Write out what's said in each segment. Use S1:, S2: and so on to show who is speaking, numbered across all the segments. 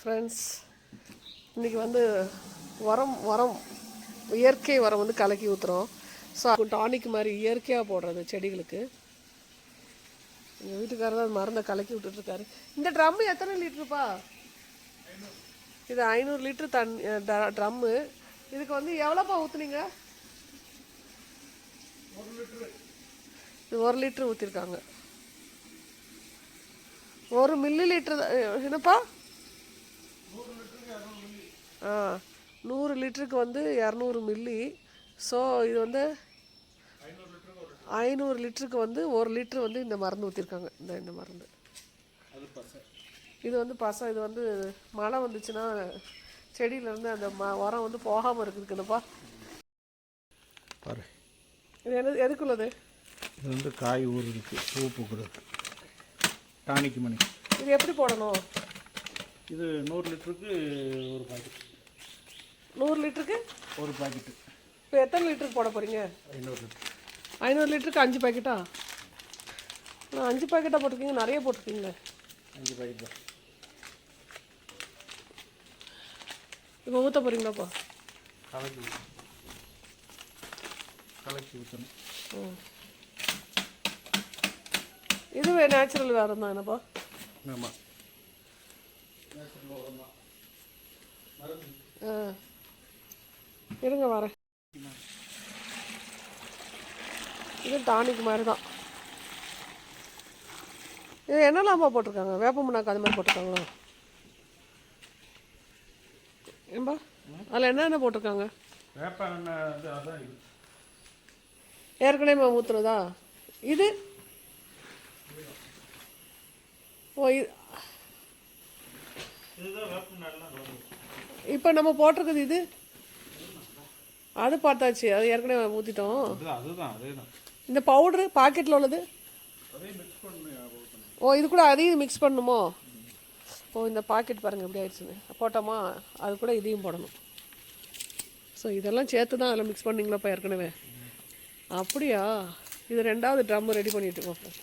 S1: Friends இன்றைக்கி வந்து உரம் உரம் இயற்கை உரம் வந்து கலக்கி ஊற்றுறோம் ஸோ டானிக் மாதிரி இயற்கையாக போடுறது செடிகளுக்கு. எங்கள் வீட்டுக்காரர் தான் மருந்தை கலக்கி விட்டுட்ருக்காரு இந்த ட்ரம்மு எத்தனை லிட்டருப்பா? இது ஐநூறு லிட்ரு தண்ணி ட்ரம்மு இதுக்கு வந்து எவ்வளோப்பா ஊற்றுனீங்க இது ஒரு லிட்ரு ஊற்றிருக்காங்க ஒரு மில்லி லிட்டர் என்னப்பா? நூறு லிட்டருக்கு வந்து இரநூறு மில்லி. ஸோ இது வந்து ஐநூறு லிட்டருக்கு வந்து ஒரு லிட்டர் வந்து இந்த மருந்து ஊற்றிருக்காங்க இந்த இந்த மருந்து. இது வந்து பசம் இது வந்து மழை வந்துச்சுன்னா செடியிலேருந்து அந்த ம உரம் வந்து போகாமல் இருக்குதுக்குதுப்பா
S2: பாரு.
S1: இது எது எதுக்குள்ளது?
S2: இது வந்து காய் ஊறுதுக்கு பூ பூக்குறது டானிக் மணி.
S1: இது எப்படி போடணும்?
S2: இது நூறு லிட்டருக்கு ஒரு பாக்கெட்.
S1: நூறு லிட்டருக்கு?
S2: ஒரு பாக்கெட்டு.
S1: இப்போ எத்தனை லிட்டருக்கு போட போகிறீங்க
S2: ஐநூறு லிட்டர்.
S1: ஐநூறு லிட்டருக்கு அஞ்சு பாக்கெட்டா? நான் அஞ்சு பாக்கெட்டாக போட்டிருக்கீங்க நிறைய போட்டிருக்கீங்களே.
S2: அஞ்சு பாக்கெட் தான்.
S1: இப்போ ஊற்ற போகிறீங்களாப்பா
S2: கலக்கி. கலக்கி ஊற்றணும்
S1: ம். இதுவே நேச்சுரல் வேறு தான் என்னப்பா?
S2: ஆமாம்
S1: ஆ. இருங்க வரேன். இது டானிக் மாதிரி தான் இது என்னெல்லாம்ப்பா போட்டிருக்காங்க? வேப்ப முன்னாக்கு அது மாதிரி போட்டிருக்காங்களா? ஏன்பா அதில் என்னென்ன போட்டிருக்காங்க?
S2: வேப்ப
S1: ஏற்கனவே ஊற்றுனதா இது? ஓ இது. இப்போ நம்ம போட்டிருக்குது இது? அது பார்த்தாச்சு. அது ஏற்கனவே ஊற்றிட்டோம்
S2: அதுதான் அதுதான்.
S1: இந்த பவுட்ரு பாக்கெட்டில் உள்ளது. ஓ இது கூட அதையும் மிக்ஸ் பண்ணணுமோ ஓ இந்த பாக்கெட் பாருங்கள் எப்படி ஆயிடுச்சுன்னு. போட்டோமா? அது கூட இதையும் போடணும். ஸோ இதெல்லாம் சேர்த்து தான் அதில் மிக்ஸ் பண்ணீங்களாப்பா ஏற்கனவே? அப்படியா? இது ரெண்டாவது ட்ரம் ரெடி பண்ணிட்டு இருக்கோம்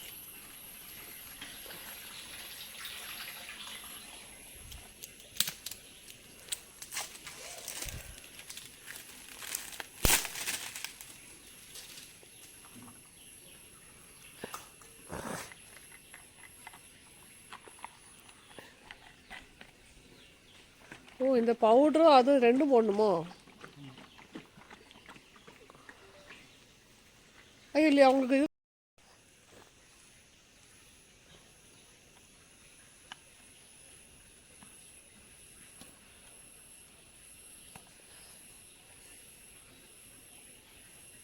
S1: இந்த பவுடரும் அது ரெண்டும் போடணுமோ? ஐயோ இல்லையா உங்களுக்கு இது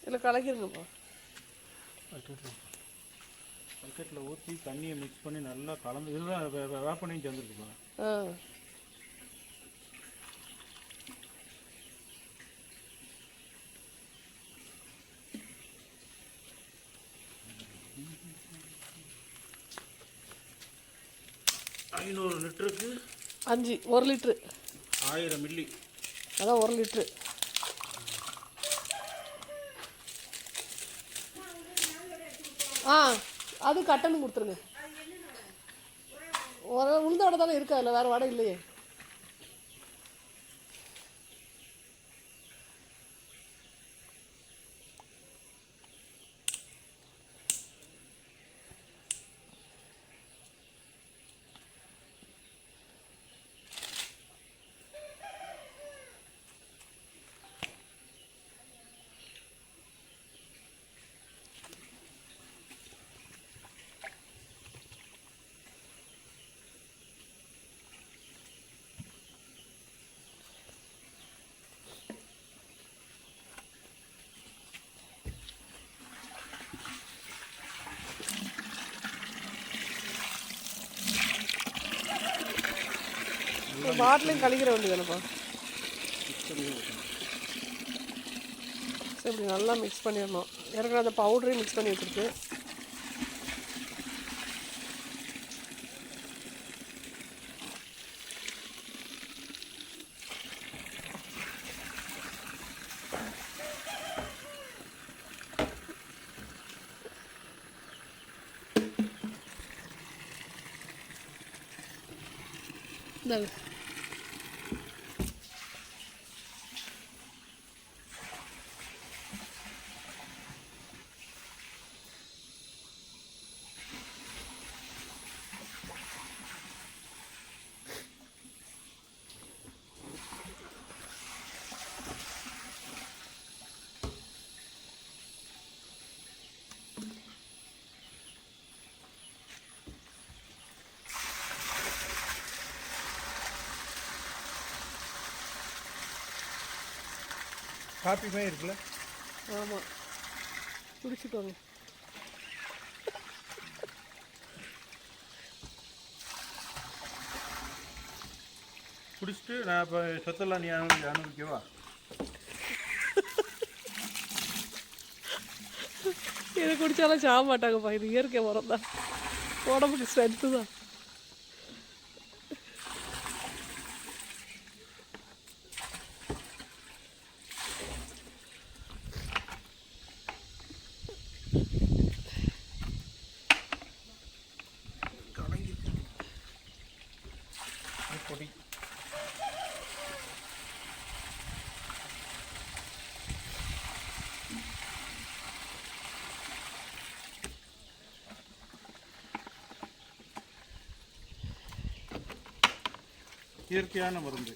S1: இல்லை கலக்கிருங்கப்பா.
S2: பக்கெட்டில் ஊற்றி தண்ணியை மிக்ஸ் பண்ணி நல்லா கலந்து வே- வேப்பனையும் சேர்ந்துருக்கு
S1: ஆ.
S2: ஐநூறு லிட்டருக்கு
S1: அஞ்சு ஒரு லிட்ரு.
S2: ஆயிரம் மில்லி.
S1: அதான் ஒரு லிட்ரு. ஆ அது கட்டணம் கொடுத்துருங்க. உளுந்த வடை தானே இருக்கு? அதில் வேறு வடை இல்லையே? பாட்டிலையும் கழிக்கிற வேண்டியதானப்பா சரி இப்படி நல்லா மிக்ஸ் பண்ணிடணும். ஏற்கனவே அந்த பவுடரையும் மிக்ஸ் பண்ணி வச்சுருக்கு. இந்தாங்க.
S2: காப்பி மாதிரி இருக்குல்ல?
S1: ஆமாம் குடிச்சிட்டு வாங்க
S2: குடிச்சிட்டு நான் இப்போ சொத்தெல்லாம் நீ அனுபவி அனுபவிக்கவா
S1: இதை குடிச்சாலும் சாக மாட்டாங்கப்பா இது இயற்கை உரம் தான் உடம்புக்கு ஸ்ட்ரென்த்து தான்
S2: பொடி இயற்கையான மருந்து.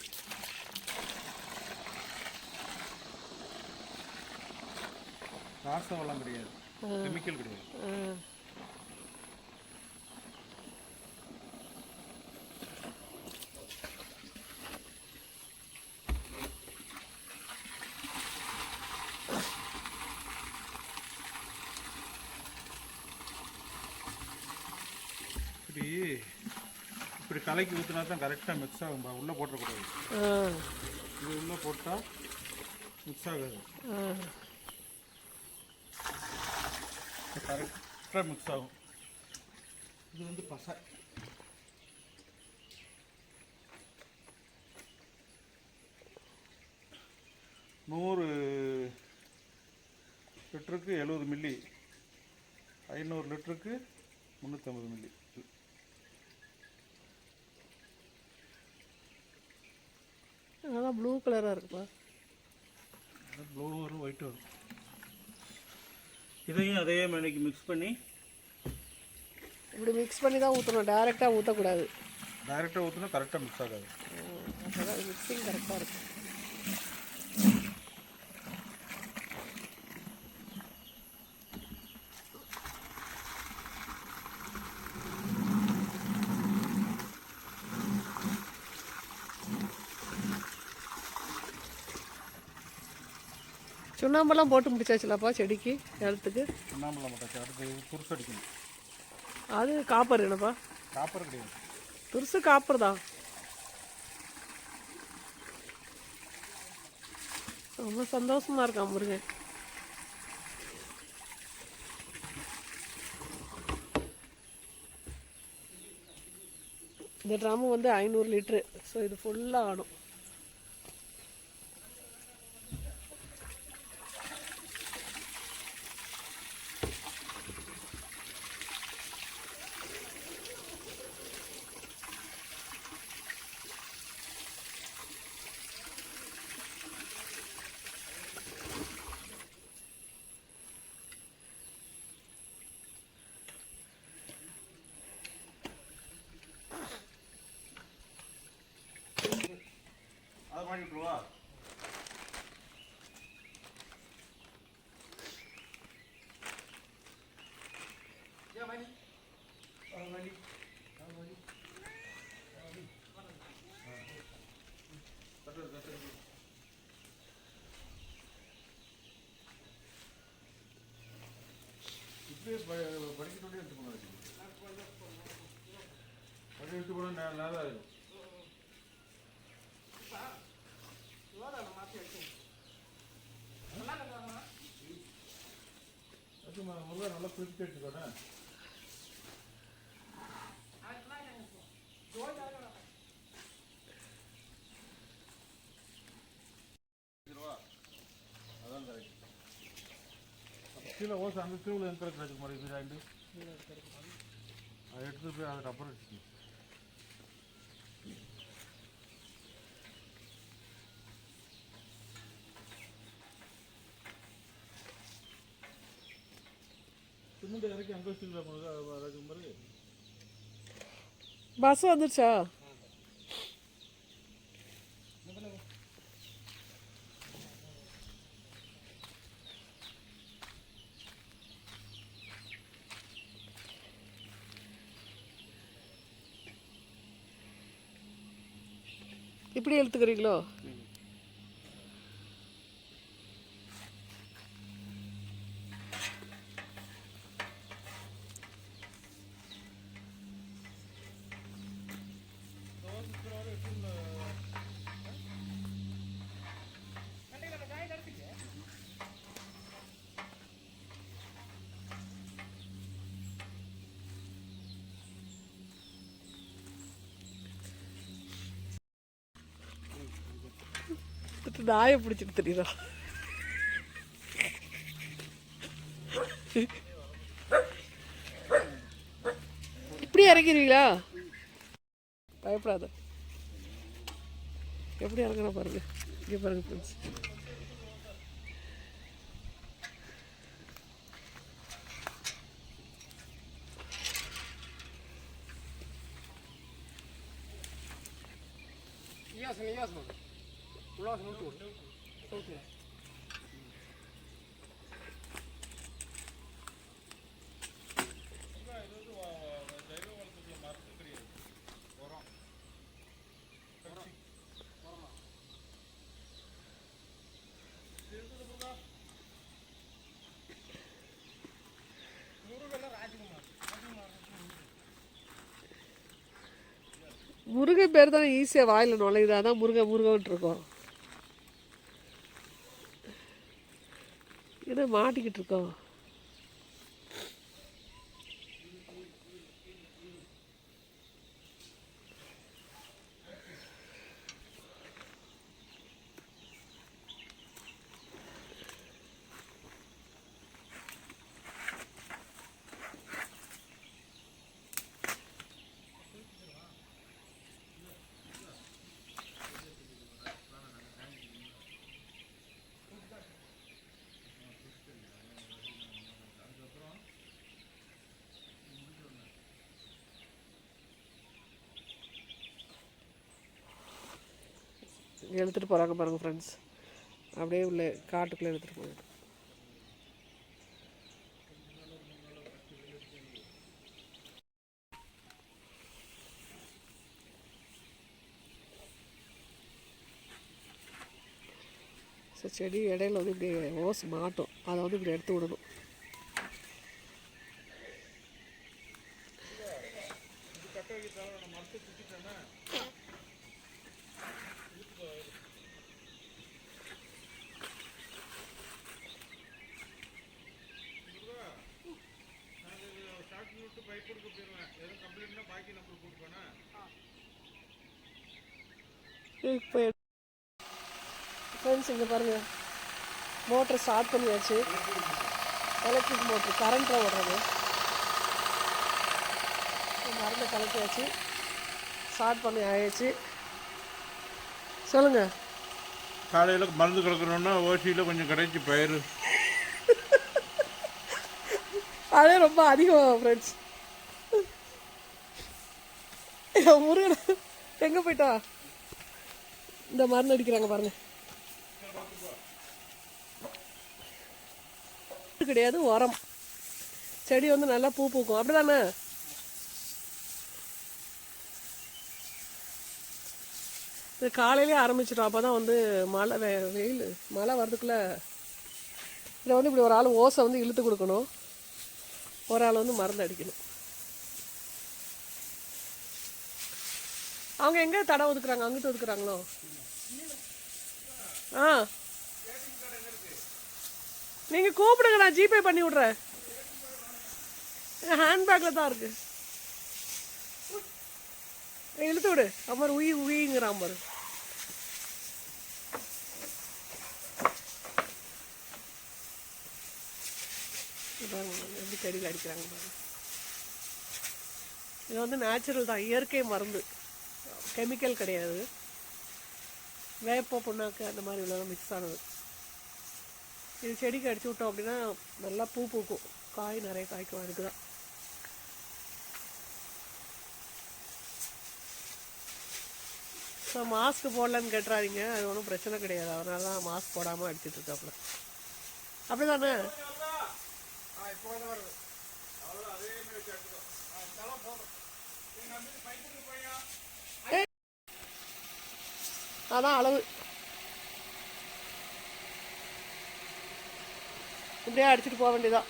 S2: ராச வளம் கிடையாது கெமிக்கல் கிடையாது. இப்படி இப்படி கலக்கி ஊற்றினா தான் கரெக்டாக மிக்ஸ் ஆகும் பா. உள்ளே போட்டுறக்கூடாது.
S1: ஆ.
S2: இது உள்ளே போட்டால் மிக்ஸ் ஆகாது. கரெக்டாக மிக்ஸ் ஆகும். இது வந்து பசை. நூறு லிட்டருக்கு எழுபது மில்லி ஐநூறு லிட்டருக்கு முந்நூற்றம்பது மில்லி
S1: அதான் ப்ளூ கலராக இருக்குப்பா.
S2: ப்ளூ வரும் ஒயிட் வரும். இதையும் அதே மணிக்கு மிக்ஸ் பண்ணி
S1: இப்படி மிக்ஸ் பண்ணி தான் ஊற்றணும் டேரெக்டாக ஊற்றக்கூடாது
S2: டைரெக்டாக ஊற்றினா கரெக்டாக மிக்ஸ் ஆகாது.
S1: மிக்சிங் கரெக்டாக இருக்கும். சுண்ணாம்பெல்லாம் போட்டு முடிச்சாச்சுலப்பா செடிக்கு நிலத்துக்கு.
S2: சுண்ணாம்புல மாட்டாச்சு அடுத்து துருசு அடிக்கணும்.
S1: அது காப்பர் என்னப்பா?
S2: காப்பர் கிடையாது.
S1: துருசு காப்பர் தான். ரொம்ப சந்தோஷமா இருக்கான் முருகன். இந்த ட்ராமு வந்து ஐநூறு லிட்ரு ஸோ இது ஃபுல்லாக ஆடும்.
S2: அதை மாட்டி விட்டுருவா இப்படியே ப- படிக்கட்டோடய எடுத்து போகணும் படி எடுத்து போனால் நேரம் நேரம் ஆயிடும் முருகா நல்லா பிரித்து எடுத்துக்கோண்ணே அதான் கரெக்ட் அப்போ கீழே ஓசை அந்த கீழே எந்த கிடைக்கும் மாதிரி. இது ரெண்டு அதை எடுத்து போய் அதுக்கு அப்புறம் வச்சுக்கணும். சிமெண்ட் இறக்கி அங்கே வச்சுக்கலாம் முருகா அதுக்கு மாதிரி
S1: பஸ் வந்துருச்சா இப்படி எடுத்துக்கிறீங்களோ நாயை பிடிச்சிட்டு தெரியுதா இப்படி இறக்கிறீங்களா பயப்படாத எப்படி இறங்குற பாருங்க இங்கே பாருங்க ஃப்ரெண்ட்ஸ்
S3: Ясно, ясно. உல்லாசம் நூற்றி விடு
S1: முருகன் பேர் தானே ஈஸியாக வாயில் நுழையுது. அதான் முருகன் முருகன்ட்டு இருக்கோம். மாட்டிக்கிட்டு இருக்கோம். எடுத்துகிட்டு போகிறாங்க பாருங்கள் ஃப்ரெண்ட்ஸ் அப்படியே உள்ள காட்டுக்குள்ளே எடுத்துகிட்டு போயிடும் சரி செடி இடையில வந்து இப்படி ஓஸ் மாட்டும். அதை வந்து இப்படி எடுத்து விடணும். இப்போ ஃப்ரெண்ட்ஸ் இங்கே பாருங்கள் மோட்டர் ஸ்டார்ட் பண்ணியாச்சு. எலக்ட்ரிக் மோட்ரு கரண்ட்டில் ஓடுறது. மருந்து கலக்கியாச்சு. ஸ்டார்ட் பண்ணி ஆயாச்சு. சொல்லுங்கள்
S2: காலையில் மருந்து கலக்கணும்னா ஓசியில் கொஞ்சம் கிடைச்சி பயிர்.
S1: அதே ரொம்ப அதிகம் ஃப்ரெண்ட்ஸ் முருகன் எங்கே போயிட்டா? இந்த மருந்து அடிக்கிறாங்க பாருங்க. கிடையாது உரம். செடி வந்து நல்லா பூ பூக்கும். அப்படிதானே? இது காலையிலே ஆரம்பிச்சிட்டோம் அப்போ தான் வந்து மழை வெ வெயில் மழை வர்றதுக்குள்ளே இதை வந்து இப்படி ஒரு ஆள் ஓசை வந்து இழுத்து கொடுக்கணும். ஒரு ஆள் வந்து மருந்து அடிக்கணும். அவங்க எங்கே தடை ஒதுக்குறாங்க? அங்கிட்டு ஒதுக்குறாங்களோ? ஆ. நீங்கள் கூப்பிடுங்க நான் ஜிபே பண்ணி விட்றேன். ஹேண்ட்பேக்கில் தான் இருக்கு. இழுத்து விடு. அப்புறம் உயி உயிங்கிறான் பாரு. எப்படி செடியில் அடிக்கிறாங்க பாருங்க இது வந்து நேச்சுரல் தான் இயற்கை மருந்து. கெமிக்கல் கிடையாது. வேப்ப புண்ணாக்கு அந்த மாதிரி உள்ளதெல்லாம் மிக்ஸ் ஆனது. இது செடிக்கு அடிச்சு விட்டோம் அப்படின்னா நல்லா பூ பூக்கும். காய் நிறைய காய்க்கும். அதுக்கு தான் ஸோ மாஸ்க் போடலன்னு கேட்டுறாதீங்க. அது ஒன்றும் பிரச்சனை கிடையாது. அதனால தான் மாஸ்க் போடாமல் அடிச்சுட்டு இருக்காப்புல. அப்படி தானே அதான் அளவு. இப்படியே அடிச்சுட்டு போக வேண்டியதான்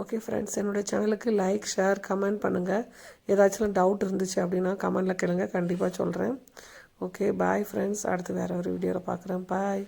S1: ஓகே ஃப்ரெண்ட்ஸ் என்னுடைய சேனலுக்கு லைக் ஷேர் கமெண்ட் பண்ணுங்கள் ஏதாச்சும் டவுட் இருந்துச்சு அப்படின்னா கமெண்டில் கேளுங்க. கண்டிப்பாக சொல்கிறேன் ஓகே பாய் ஃப்ரெண்ட்ஸ் அடுத்து வேறு ஒரு வீடியோவில் பார்க்குறேன். பாய்